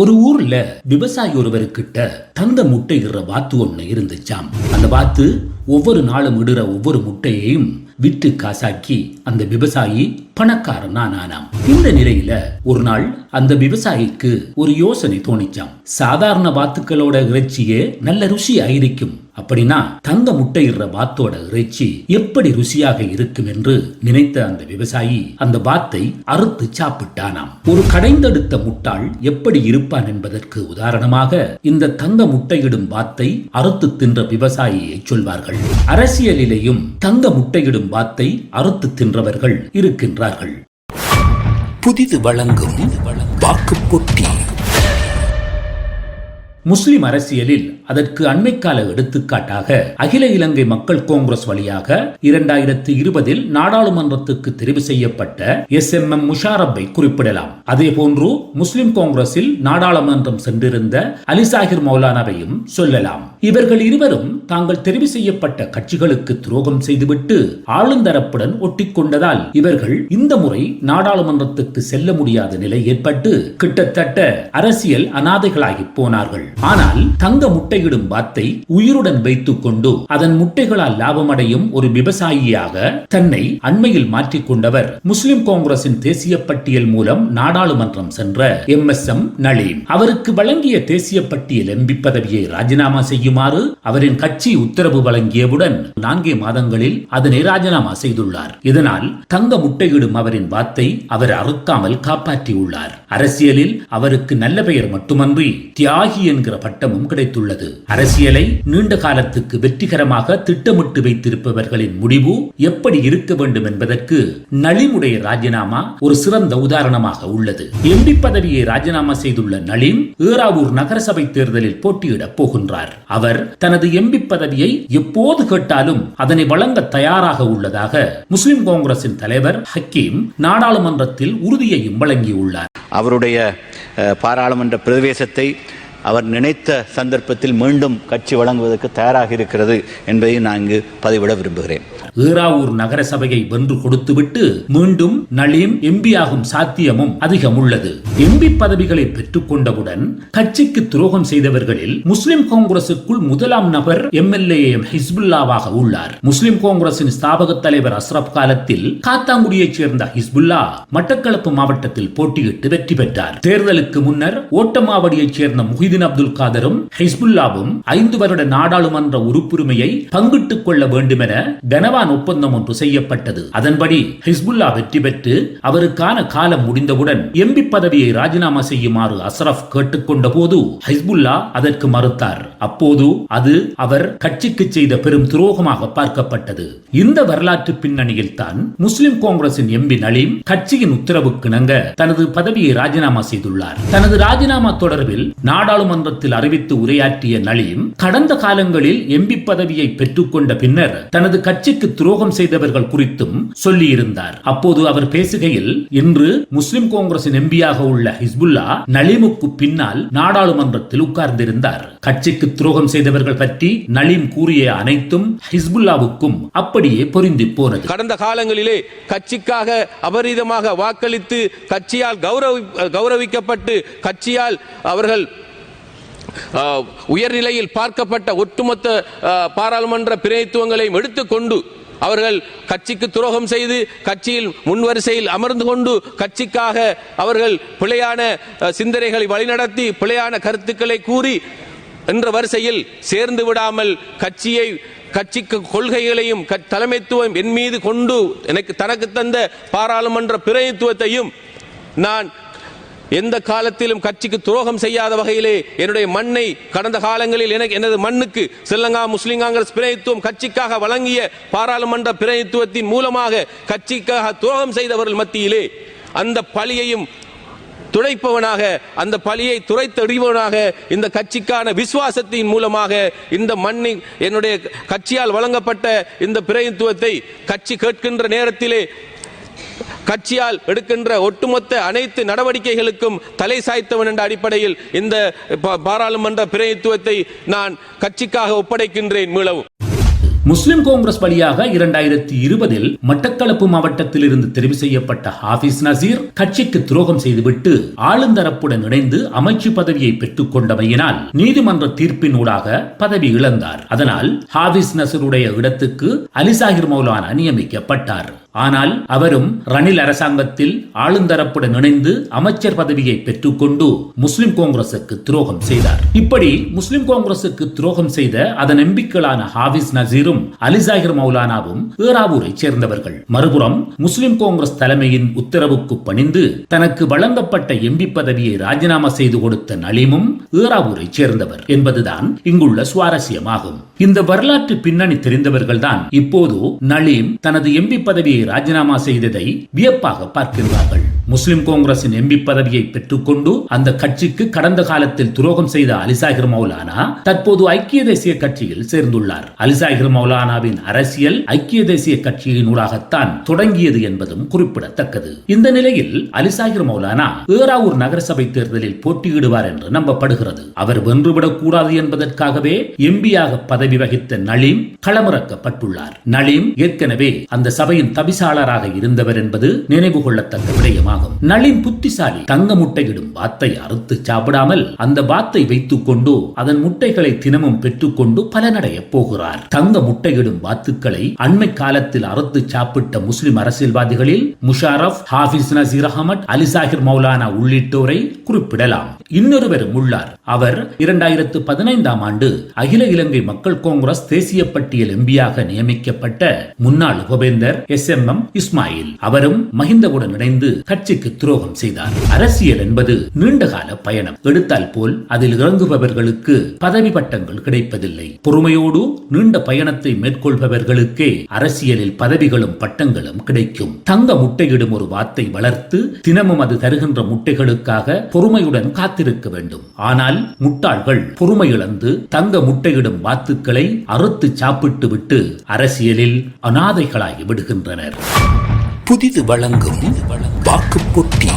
ஒரு ஊர்ல விவசாயி ஒருவர்கிட்ட தந்த முட்டைகிற வாத்து ஒண்ணு இருந்துச்சாம். அந்த வாத்து ஒவ்வொரு நாளும் இடுற ஒவ்வொரு முட்டையையும் விற்று காசாக்கி அந்த விவசாயி பணக்காரன் ஆனானாம் இந்த நிலையில ஒரு நாள் அந்த விவசாயிக்கு ஒரு யோசனை தோணிச்சாம். சாதாரண வாத்துக்களோட இறைச்சியே நல்ல ருசியா இருக்கும் அப்படின்னா தங்க முட்டையிடுற வாத்தோட இறைச்சி எப்படி ருசியாக இருக்கும் என்று நினைத்த அந்த விவசாயி அந்த வாத்தை அறுத்து சாப்பிட்டானாம். ஒரு கடைந்தெடுத்த முட்டாள் எப்படி இருப்பான் என்பதற்கு உதாரணமாக இந்த தங்க முட்டையிடும் வாத்தை அறுத்து தின்ற விவசாயியை சொல்வார்கள். அரசியலிலேயும் தங்க முட்டையிடும் வாத்தை அறுத்து தின்றவர்கள் இருக்கின்றார் இருக்கின்றார்கள் புதிது வழங்கும் வாக்கு போட்டி. முஸ்லிம் அரசியலில் அதற்கு அண்மைக்கால எடுத்துக்காட்டாக அகில இலங்கை மக்கள் காங்கிரஸ் வழியாக இரண்டாயிரத்தி இருபதில் நாடாளுமன்றத்துக்கு தெரிவு செய்யப்பட்ட எஸ் எம் எம் முஷாரப்பை குறிப்பிடலாம். அதே போன்று முஸ்லிம் காங்கிரஸில் நாடாளுமன்றம் சென்றிருந்த அலிசாகிர் மௌலானாவையும் சொல்லலாம். இவர்கள் இருவரும் தாங்கள் தெரிவு செய்யப்பட்ட கட்சிகளுக்கு துரோகம் செய்துவிட்டு ஆளுந்தரப்புடன் ஒட்டிக்கொண்டதால் இவர்கள் இந்த முறை நாடாளுமன்றத்துக்கு செல்ல முடியாத நிலை ஏற்பட்டு கிட்டத்தட்ட அரசியல் அனாதைகளாகி போனார்கள். ஆனால் தங்க முட்டையிடும் வாத்தை உயிருடன் வைத்துக் கொண்டு அதன் முட்டைகளால் லாபமடையும் ஒரு விவசாயியாக தன்னை அண்மையில் மாற்றிக் கொண்டவர் முஸ்லிம் காங்கிரசின் தேசிய பட்டியல் மூலம் நாடாளுமன்றம் சென்ற எம். எஸ். எம். நளீம் அவருக்கு வழங்கிய தேசிய பட்டியல் எம்பி பதவியை ராஜினாமா செய்யுமாறு அவரின் கட்சி உத்தரவு வழங்கியவுடன் நான்கே மாதங்களில் அதனை ராஜினாமா செய்துள்ளார். இதனால் தங்க முட்டையிடும் அவரின் வாத்தை அவர் அறுக்காமல் காப்பாற்றியுள்ளார். அரசியலில் அவருக்கு நல்ல பெயர் மட்டுமன்றி தியாகி என்கிற பட்டமும் கிடைத்துள்ளது. அரசியலை நீண்ட காலத்துக்கு வெற்றிகரமாக திட்டமிட்டு வைத்திருப்பவர்களின் முடிவு எப்படி இருக்க வேண்டும் என்பதற்கு நளிமுடைய ராஜினாமா ஒரு சிறந்த உதாரணமாக உள்ளது. எம்பி பதவியை ராஜினாமா செய்துள்ள நளிம் ஏராவூர் நகரசபை தேர்தலில் போட்டியிடப் போகின்றார். அவர் தனது எம்பி பதவியை எப்போது கேட்டாலும் அதனை வழங்க தயாராக உள்ளதாக முஸ்லிம் காங்கிரசின் தலைவர் ஹக்கீம் நாடாளுமன்றத்தில் உறுதியையும் வழங்கியுள்ளார். அவருடைய பாராளுமன்ற பிரதேசத்தை அவர் நினைத்த சந்தர்ப்பத்தில் மீண்டும் கட்சி வழங்குவதற்கு தயாராக இருக்கிறது என்பதை நான் இங்கு பதிவிட விரும்புகிறேன். ஈராவூர் நகரசபையை வென்று கொடுத்துவிட்டு மீண்டும் நளீம் எம்பி ஆகும் சாத்தியமும் அதிகம் உள்ளது எம்பி பதவிகளை பெற்றுக் கொண்டவுடன் கட்சிக்கு துரோகம் செய்தவர்களில் முஸ்லிம் காங்கிரசுக்குள் முதலாம் நபர் எம்எல்ஏ ஹிஸ்புல்லாவாக உள்ளார். முஸ்லிம் காங்கிரசின் ஸ்தாபக தலைவர் அஸ்ரப் காலத்தில் காத்தாங்குடியைச் சேர்ந்த ஹிஸ்புல்லா மட்டக்களப்பு மாவட்டத்தில் போட்டியிட்டு வெற்றி பெற்றார். தேர்தலுக்கு முன்னர் ஓட்டமாவடியைச் சேர்ந்த முஹிதீன் மொஹிதீன் அப்துல் காதரும் ஹிஸ்புல்லாவும் ஐந்து வருட நாடாளுமன்ற உறுப்புரிமையை பங்கிட்டுக் கொள்ள வேண்டும் என கனவான் ஒப்பந்தம் ஒன்று செய்யப்பட்டது. அதன்படி ஹிஸ்புல்லா வெற்றி பெற்று அவருக்கான காலம் முடிந்தவுடன் எம்பி பதவியை ராஜினாமா செய்யுமாறு அசரப் கேட்டுக்கொண்ட போது ஹிஸ்புல்லா அதற்கு மறுத்தார். அப்போது அது அவர் கட்சிக்கு செய்த பெரும் துரோகமாக பார்க்கப்பட்டது. இந்த வரலாற்று பின்னணியில் தான் முஸ்லிம் காங்கிரசின் எம்பி நலீம் கட்சியின் உத்தரவுக்கிணங்க தனது பதவியை ராஜினாமா செய்துள்ளார். தனது ராஜினாமா தொடர்பில் நாடாளு நாடாளுமன்றத்தில் அறிவித்து உரையாற்றிய நலீம் கடந்த காலங்களில் எம்பி பதவியை பெற்றுக்கொண்ட பின்னர் தனது கட்சிக்கு துரோகம் செய்தவர்கள் குறித்தும் சொல்லியிருந்தார். அப்போது அவர் பேசுகையில் இன்று முஸ்லிம் காங்கிரசின் எம்பியாக உள்ள ஹிஸ்புல்லா நலீமுக்கு பின்னால் நாடாளுமன்றத்தில் உட்கார்ந்திருந்தார். கட்சிக்கு துரோகம் செய்தவர்கள் பற்றி நலீம் கூறிய அனைத்தும் ஹிஸ்புல்லாவுக்கும் அப்படியே பொருந்தி போனது. கடந்த காலங்களிலே கட்சிக்காக அபரீதமாக வாக்களித்து கட்சியால் கௌரவி கௌரவிக்கப்பட்டு கட்சியால் அவர்கள் உயர்நிலையில் பார்க்கப்பட்ட ஒட்டுமொத்த பாராளுமன்ற பிரதித்துவங்களையும் எடுத்துக்கொண்டு அவர்கள் கட்சிக்கு துரோகம் செய்து கட்சியில் முன்வரிசையில் அமர்ந்து கொண்டு கட்சிக்காக அவர்கள் பிழையான சிந்தனைகளை வழிநடத்தி பிழையான கருத்துக்களை கூறி என்ற வரிசையில் சேர்ந்து விடாமல் கட்சியை கட்சிக்கு கொள்கைகளையும் தலைமைத்துவம் என் மீது கொண்டு எனக்கு தனக்கு தந்த பாராளுமன்ற பிரதித்துவத்தையும் நான் எந்த காலத்திலும் கட்சிக்கு துரோகம் செய்யாத வகையிலே என்னுடைய மண்ணை கடந்த காலங்களில் எனக்கு எனது மண்ணுக்கு ஸ்ரீலங்கா முஸ்லிம் காங்கிரஸ் பிரதித்துவம் கட்சிக்காக வழங்கிய பாராளுமன்ற பிரதித்துவத்தின் மூலமாக கட்சிக்காக துரோகம் செய்தவர்கள் மத்தியிலே அந்த பழியையும் துடைப்பவனாக அந்த பழியை துரைத்தெறிவனாக இந்த கட்சிக்கான விசுவாசத்தின் மூலமாக இந்த மண்ணை என்னுடைய கட்சியால் வழங்கப்பட்ட இந்த பிரதித்துவத்தை கட்சி கேட்கின்ற நேரத்திலே கட்சியால் எடுக்கின்ற ஒட்டுமொத்த அனைத்து நடவடிக்கைகளுக்கும் தலை சாய்த்தவன் என்ற அடிப்படையில் இந்த பாராளுமன்ற பிரதித்துவத்தை நான் கட்சிக்காக ஒப்படைக்கின்றேன் மீளவும். முஸ்லிம் காங்கிரஸ் வழியாக இரண்டாயிரத்தி இருபதில் மட்டக்களப்பு மாவட்டத்தில் இருந்து தெரிவு செய்யப்பட்ட ஹாபிஸ் நசீர் கட்சிக்கு துரோகம் செய்துவிட்டு ஆளுந்தரப்புடன் இணைந்து அமைச்சு பதவியை பெற்றுக் கொண்டமையினால் நீதிமன்ற தீர்ப்பினூடாக பதவி இழந்தார். அதனால் ஹாபிஸ் நசருடைய இடத்துக்கு அலிசாகிர் மௌலானா நியமிக்கப்பட்டார். ஆனால் அவரும் ரணில் அரசாங்கத்தில் ஆளுந்தரப்புடன் இணைந்து அமைச்சர் பதவியை பெற்றுக்கொண்டு முஸ்லிம் காங்கிரசுக்கு துரோகம் செய்தார். இப்படி முஸ்லிம் காங்கிரசுக்கு துரோகம் செய்த அதன் எம்பிக்களான ஹாபிஸ் நசீரும் அலிசாகிர் மௌலானாவும் ஏராவூரை சேர்ந்தவர்கள். மறுபுறம் முஸ்லிம் காங்கிரஸ் தலைமையின் உத்தரவுக்கு பணிந்து தனக்கு வழங்கப்பட்ட எம்பி பதவியை ராஜினாமா செய்து கொடுத்த நலீமும் ஏராவூரை சேர்ந்தவர் என்பதுதான் இங்குள்ள சுவாரஸ்யமாகும். இந்த வரலாற்று பின்னணி தெரிந்தவர்கள்தான் இப்போது நலீம் தனது எம்பி பதவியை ராஜினாமா செய்ததை வியப்பாக பார்க்கிறார்கள் முஸ்லிம் காங்கிரசின் எம்பி பதவியை பெற்றுக்கொண்டு அந்த கட்சிக்கு கடந்த காலத்தில் துரோகம் செய்த அலிசாகிர் மௌலானா தற்போது ஐக்கிய தேசிய கட்சியில் சேர்ந்துள்ளார். அலிசாகிர் மௌலானாவின் அரசியல் ஐக்கிய தேசிய கட்சியினூடாகத்தான் தொடங்கியது என்பதும் குறிப்பிடத்தக்கது. இந்த நிலையில் அலிசாகிர் மௌலானா ஏராவூர் நகரசபை தேர்தலில் போட்டியிடுவார் என்று நம்பப்படுகிறது. அவர் வென்றுவிடக் கூடாது என்பதற்காகவே எம்பியாக பதவி வகித்த நளீம் களமிறக்கப்பட்டுள்ளார். நளீம் ஏற்கனவே அந்த சபையின் தவிசாளராக இருந்தவர் என்பது நினைவு கொள்ளத்தக்க விடயமாகும். நளின் புத்திசாலி தங்க முட்டையிடும் வாத்தை அறுத்து சாப்பிடாமல் அந்த வாத்தை வைத்துக் கொண்டு அதன் முட்டைகளை தினமும் பெற்றுக்கொண்டு பலனடைய போகிறார். தங்க முட்டையிடும் வாத்துக்களை அண்மை காலத்தில் அறுத்து சாப்பிட்ட முஸ்லிம் அரசியல்வாதிகளில் முஷாரப் ஹாஃபிஸ் நசீர் அகமட் அலிசாகிர் மௌலானா உள்ளிட்டோரை குறிப்பிடலாம். இன்னொருவரும் உள்ளார் அவர் இரண்டாயிரத்து பதினைந்தாம் ஆண்டு அகில இலங்கை மக்கள் காங்கிரஸ் தேசிய பட்டியல் எம்பியாக நியமிக்கப்பட்ட முன்னாள் உபவேந்தர் எஸ் எம் எம் இஸ்மாயில். அவரும் மஹிந்தவுடன் இணைந்து கட்சிக்கு துரோகம் செய்தார். அரசியல் என்பது நீண்டகால பயணம். எடுத்தால் போல் அதில் இறங்குபவர்களுக்கு பதவி பட்டங்கள் கிடைப்பதில்லை. பொறுமையோடு நீண்ட பயணத்தை மேற்கொள்பவர்களுக்கே அரசியலில் பதவிகளும் பட்டங்களும் கிடைக்கும். தங்க முட்டையிடும் ஒரு வார்த்தை வளர்த்து தினமும் அது தருகின்ற முட்டைகளுக்காக பொறுமையுடன் காத்திருக்க வேண்டும். ஆனால் ஆனால் முட்டாள்கள் பொறுமை இழந்து தங்க முட்டையிடும் வாத்துக்களை அறுத்து சாப்பிட்டு விட்டு அரசியலில் அனாதைகளாகி விடுகின்றனர். புதிது வழங்கும் வாக்கு பொட்டி.